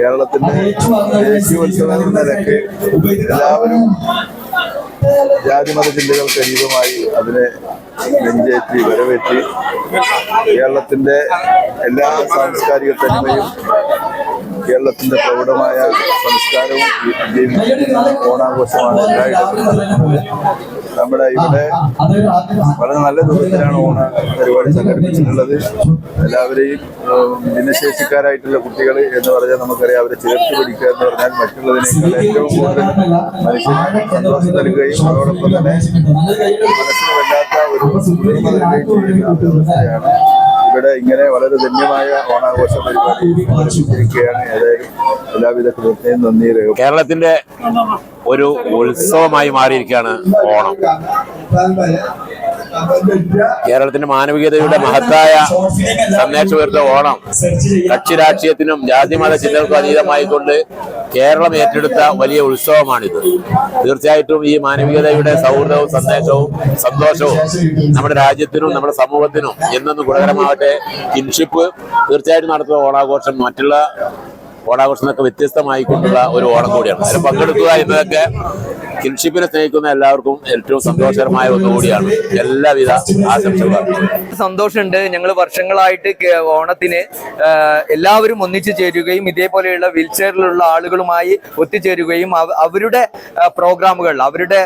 കേരളത്തിന്റെ ദേശീയോത്സവങ്ങളിലൊക്കെ എല്ലാവരും ജാതിമത ചിന്തകൾക്ക് അതീതമായി അതിനെ നെഞ്ചേറ്റി വരവേറ്റി കേരളത്തിന്റെ എല്ലാ സാംസ്കാരിക തനിമയും കേരളത്തിന്റെ പ്രൗഢമായ സംസ്കാരവും ഓണാഘോഷമാണ് എല്ലായിടത്തും നമ്മുടെ ഇവിടെ വളരെ നല്ല രൂപത്തിലാണ് ഓണ പരിപാടി സംഘടിപ്പിച്ചിട്ടുള്ളത്. എല്ലാവരെയും ഭിന്നശേഷിക്കാരായിട്ടുള്ള കുട്ടികൾ എന്ന് പറഞ്ഞാൽ നമുക്കറിയാം അവരെ ചേർത്ത് പിടിക്കുക എന്ന് പറഞ്ഞാൽ മറ്റുള്ളതിനേക്കാൾ ഏറ്റവും കൂടുതൽ മനുഷ്യന് സന്തോഷം നൽകുകയും അതോടൊപ്പം തന്നെ മനസ്സിന് വല്ലാത്ത ഒരു കുളിർമ നൽകുകയും ചെയ്യുന്ന വ്യവസ്ഥയാണ് ഇവിടെ ഇങ്ങനെ വളരെ ധന്യമായ ഓണാഘോഷ പരിപാടിയാണ് ഏതായാലും എല്ലാവിധ കൃത്യം നന്ദി കേരളത്തിന്റെ ഒരു ഉത്സവമായി മാറിയിരിക്കുകയാണ് ഓണം. കേരളത്തിന്റെ മാനവികതയുടെ മഹത്തായ സന്ദേശം ഉയർത്ത ഓണം കക്ഷി രാഷ്ട്രീയത്തിനും ജാതിമത ചിന്തകൾക്കും അതീതമായിക്കൊണ്ട് കേരളം ഏറ്റെടുത്ത വലിയ ഉത്സവമാണിത്. തീർച്ചയായിട്ടും ഈ മാനവികതയുടെ സൗഹൃദവും സന്ദേശവും സന്തോഷവും നമ്മുടെ രാജ്യത്തിനും നമ്മുടെ സമൂഹത്തിനും എന്നെന്നും ഗുണകരമാവട്ടെ കിൻഷിപ്പ് തീർച്ചയായിട്ടും നടത്തുന്ന ഓണാഘോഷം മറ്റുള്ള ഓണാഘോഷത്തിനൊക്കെ വ്യത്യസ്തമായിക്കൊണ്ടുള്ള ഒരു ഓണം കൂടിയാണ്. അതിൽ പങ്കെടുക്കുക എന്നതൊക്കെ കിൻഷിപ്പിനെ സ്നേഹിക്കുന്ന എല്ലാവർക്കും ഏറ്റവും സന്തോഷകരമായ ഒന്നുകൂടിയാണ് എല്ലാവിധ ആശംസകളും സന്തോഷമുണ്ട്. ഞങ്ങൾ വർഷങ്ങളായിട്ട് ഓണത്തിന് എല്ലാവരും ഒന്നിച്ചു ചേരുകയും ഇതേപോലെയുള്ള വീൽ ചെയറിലുള്ള ആളുകളുമായി ഒത്തുചേരുകയും അവ- അവരുടെ പ്രോഗ്രാമുകൾ അവരുടെ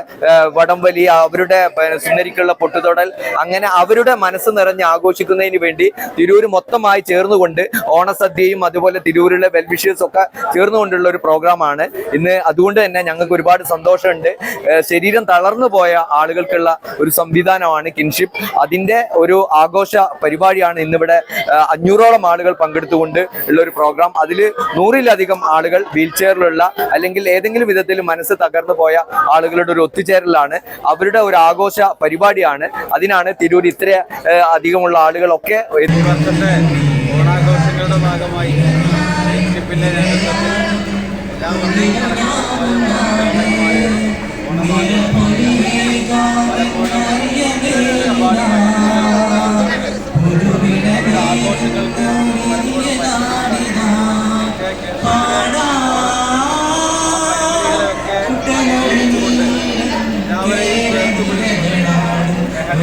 വടംവലി അവരുടെ സുന്ദരിക്കുള്ള പൊട്ടുതൊടൽ അങ്ങനെ അവരുടെ മനസ്സ് നിറഞ്ഞ് ആഘോഷിക്കുന്നതിന് വേണ്ടി തിരൂർ മൊത്തമായി ചേർന്നുകൊണ്ട് ഓണസദ്യയും അതുപോലെ തിരൂരിലെ വെൽവിഷേഴ്സ് ഒക്കെ ചേർന്നുകൊണ്ടുള്ള ഒരു പ്രോഗ്രാമാണ്. ഇന്ന് അതുകൊണ്ട് തന്നെ ഞങ്ങൾക്ക് ഒരുപാട് സന്തോഷമുണ്ട്. ഏഹ് ശരീരം തളർന്നു പോയ ആളുകൾക്കുള്ള ഒരു സംവിധാനമാണ് കിൻഷിപ്പ് അതിന്റെ ഒരു ആഘോഷ പരിപാടിയാണ് ഇന്നിവിടെ അഞ്ഞൂറോളം ആളുകൾ പങ്കെടുത്തുകൊണ്ട് ഉള്ള ഒരു പ്രോഗ്രാം അതിൽ നൂറിലധികം ആളുകൾ വീൽ ചെയറിലുള്ള അല്ലെങ്കിൽ ഏതെങ്കിലും വിധത്തിൽ മനസ്സ് തകർന്നു പോയ ആളുകളുടെ ഒരു ഒത്തുചേരലാണ്. അവരുടെ ഒരു ആഘോഷ പരിപാടിയാണ്. അതിനാണ് തിരൂർ ഇത്ര അധികമുള്ള ആളുകളൊക്കെ ഓണാഘോഷങ്ങളുടെ ഭാഗമായി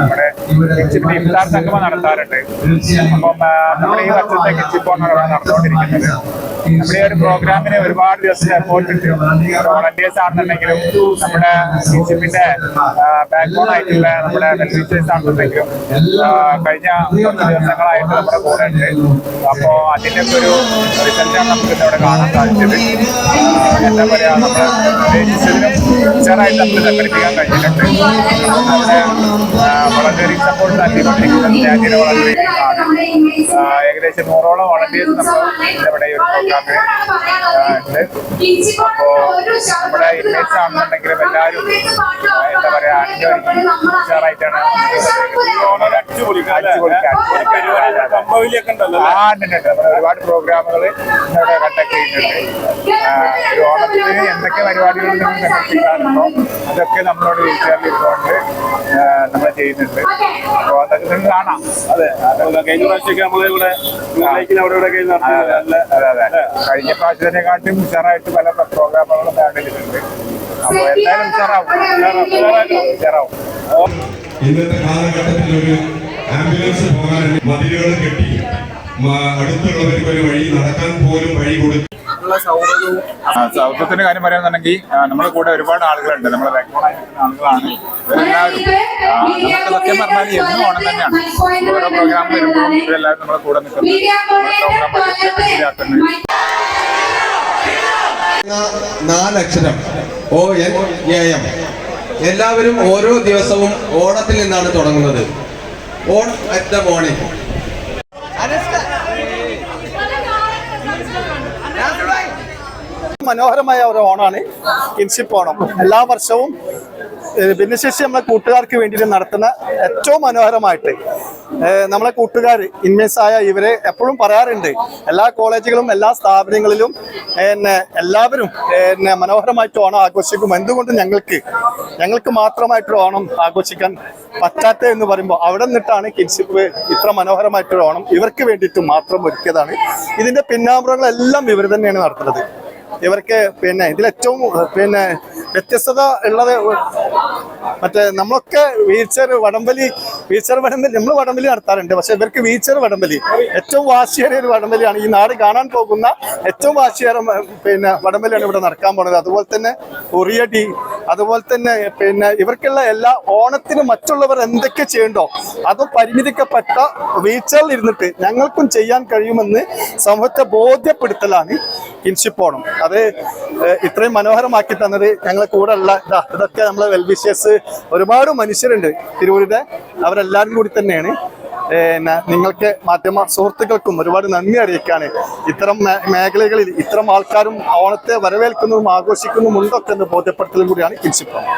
നമ്മുടെ കിച്ചിപ്പിന്റെ ഇഫ്താർ സംഗമം നടത്താറുണ്ട്. അപ്പം നമ്മുടെ ഈ വർഷത്തെ നടന്നുകൊണ്ടിരിക്കുന്നത് നമ്മുടെ ഒരു പ്രോഗ്രാമിന് ഒരുപാട് ദിവസത്തെ എഫോർട്ട് ഉണ്ട്. വോളണ്ടിയേഴ്സ് ആണെന്നുണ്ടെങ്കിലും നമ്മുടെ കിച്ചിപ്പിന്റെ ബാക്ക്ബോൺ ആയിട്ടുള്ള നമ്മുടെ വെൽഫീച്ചേഴ്സ് ആണെന്നുണ്ടെങ്കിലും കഴിഞ്ഞ ദിവസങ്ങളായിട്ട് നമ്മുടെ കൂടെ ഉണ്ട്. അപ്പോ ഒക്കെ ഒരു റിസൾട്ടാണ് നമുക്ക് ഇവിടെ കാണാൻ സാധിച്ചത്. എന്താ പറയാ നമ്മൾ ഉദ്ദേശിച്ചതിനും ഉഷാറായിട്ട് നമുക്ക് സംഘടിപ്പിക്കാൻ കഴിഞ്ഞിട്ടുണ്ട്. നമ്മുടെ ഏകദേശം നൂറോളം വളണ്ടിയേഴ്സ് നമ്മൾ ഇവിടെ ഈ ഒരു പ്രോഗ്രാമിൽ ഉണ്ട് അപ്പോ നമ്മുടെ ഇൻഡേഴ്സ് ആണെന്നുണ്ടെങ്കിലും എല്ലാവരും എന്താ പറയാ അണിഞ്ഞൊരുങ്ങി ഉഷാറായിട്ടാണ് അടിച്ചു ഒരുപാട് പ്രോഗ്രാമുകൾ ഇവിടെ കണ്ടക്ട് ചെയ്യുന്നുണ്ട്. ഒരു ഓണത്തിന് എന്തൊക്കെ പരിപാടികൾ ചെയ്യാറുണ്ടോ സംഘടിപ്പിക്കാറുണ്ടോ അതൊക്കെ നമ്മളോട് വിളിച്ചാലിരുന്നുകൊണ്ട് നമ്മൾ ചെയ്യുന്നുണ്ട്. അപ്പോൾ അതൊക്കെ നിങ്ങൾക്ക് കാണാം. അതെ കഴിഞ്ഞ പ്രാവശ്യമൊക്കെ നമ്മളിവിടെ അവിടെ ഇവിടെ അതെ അതെ അതെ. കഴിഞ്ഞ പ്രാവശ്യത്തിനെക്കാട്ടും ഉഷാറായിട്ട് പല പ്രോഗ്രാമുകളും നടന്നിട്ടുണ്ട് അപ്പോൾ എന്തായാലും ഉഷാറാവും. ഉഷാറാവും ഇന്നത്തെ കാലഘട്ടത്തിൽ ഒരു ആംബുലൻസ് പോകാൻ മതിലുകൾ കെട്ടി. അടുത്തുള്ളവർക്ക് ഒരു വഴി നടക്കാൻ പോലും വഴി കൊടുത്തു സൗഹൃദത്തിന്റെ കാര്യം പറയുകയാണെന്നുണ്ടെങ്കിൽ നമ്മുടെ കൂടെ ഒരുപാട് ആളുകളുണ്ട്. നമ്മളെ ബാക്ക്ബോൺ ആയിരിക്കുന്ന ആളുകളാണ്. എല്ലാവരും. നമുക്ക് സത്യം പറഞ്ഞാൽ എന്നും ഓണം തന്നെയാണ്. ഓരോ പ്രോഗ്രാം വരുമ്പോൾ ഇവരെല്ലാവരും നമ്മളെ കൂടെ നിൽക്കുന്നു. നാലക്ഷരം. O N A M. എല്ലാവരും ഓരോ ദിവസവും ഓണത്തിൽ നിന്നാണ് തുടങ്ങുന്നത്. ഓൺ അറ്റ് ദ മോർണിംഗ് മനോഹരമായ ഒരു ഓണാണ്. കിൻഷിപ്പ് ഓണം. എല്ലാ വർഷവും ഭിന്നശേഷി നമ്മളെ കൂട്ടുകാർക്ക് വേണ്ടിയിട്ട് നടത്തുന്ന ഏറ്റവും മനോഹരമായിട്ട് നമ്മളെ കൂട്ടുകാർ ഇൻമേസ് ആയ ഇവരെ എപ്പോഴും പറയാറുണ്ട്. എല്ലാ കോളേജുകളും എല്ലാ സ്ഥാപനങ്ങളിലും എന്നെ എല്ലാവരും എന്നെ മനോഹരമായിട്ട് ഓണം ആഘോഷിക്കും. എന്തുകൊണ്ട് ഞങ്ങൾക്ക്? ഞങ്ങൾക്ക് മാത്രമായിട്ടൊരു ഓണം ആഘോഷിക്കാൻ പറ്റാത്ത എന്ന് പറയുമ്പോൾ അവിടെ നിന്നിട്ടാണ് കിൻഷിപ്പ് ഇത്ര മനോഹരമായിട്ടൊരു ഓണം ഇവർക്ക് വേണ്ടിയിട്ട് മാത്രം ഒരുക്കിയതാണ്. ഇതിന്റെ പിന്നാമ്പുറങ്ങളെല്ലാം ഇവർ തന്നെയാണ് നടത്തുന്നത്. ഇവർക്ക് പിന്നെ ഇതിലേറ്റവും പിന്നെ വ്യത്യസ്തത ഉള്ളത് മറ്റേ നമ്മളൊക്കെ വീഴ്ച വടംവലി വീൽചെയർ വടംവലി നമ്മൾ വടംവലി നടത്താറുണ്ട്. പക്ഷെ ഇവർക്ക് വീച്ചർ വടംവലി ഏറ്റവും വാശിയേറിയ ഒരു വടംവലിയാണ് ഈ നാട് കാണാൻ പോകുന്ന ഏറ്റവും വാശിയേറെ പിന്നെ വടംവലിയാണ് ഇവിടെ നടക്കാൻ പോകുന്നത്. അതുപോലെ തന്നെ ഉറിയടി അതുപോലെ തന്നെ പിന്നെ ഇവർക്കുള്ള എല്ലാ ഓണത്തിന് മറ്റുള്ളവർ എന്തൊക്കെ ചെയ്യണ്ടോ അത് പരിമിതിക്കപ്പെട്ട വീച്ചറിൽ ഇരുന്നിട്ട് ഞങ്ങൾക്കും ചെയ്യാൻ കഴിയുമെന്ന് സമൂഹത്തെ ബോധ്യപ്പെടുത്തലാണ് കിൻഷിപ്പ് ഓണം അത് ഇത്രയും മനോഹരമാക്കി തന്നത് ഞങ്ങളെ കൂടെ ഉള്ള ഇതാ ഇതൊക്കെ നമ്മളെ വെൽവിഷേഴ്സ് ഒരുപാട് മനുഷ്യരുണ്ട് തിരുവൂരിലെ അവരെല്ലാവരും കൂടി തന്നെയാണ്. നിങ്ങൾക്ക് മാധ്യമ സുഹൃത്തുക്കൾക്കും ഒരുപാട് നന്ദി അറിയിക്കാണ്. ഇത്തരം മേഖലകളിൽ ഇത്തരം ആൾക്കാരും ഓണത്തെ വരവേൽക്കുന്നതും ആഘോഷിക്കുന്നതും ഉണ്ടൊക്കെ എന്ന് ബോധ്യപ്പെടുത്തലും കൂടിയാണ് കിൻഷിപ്പ് ഓണം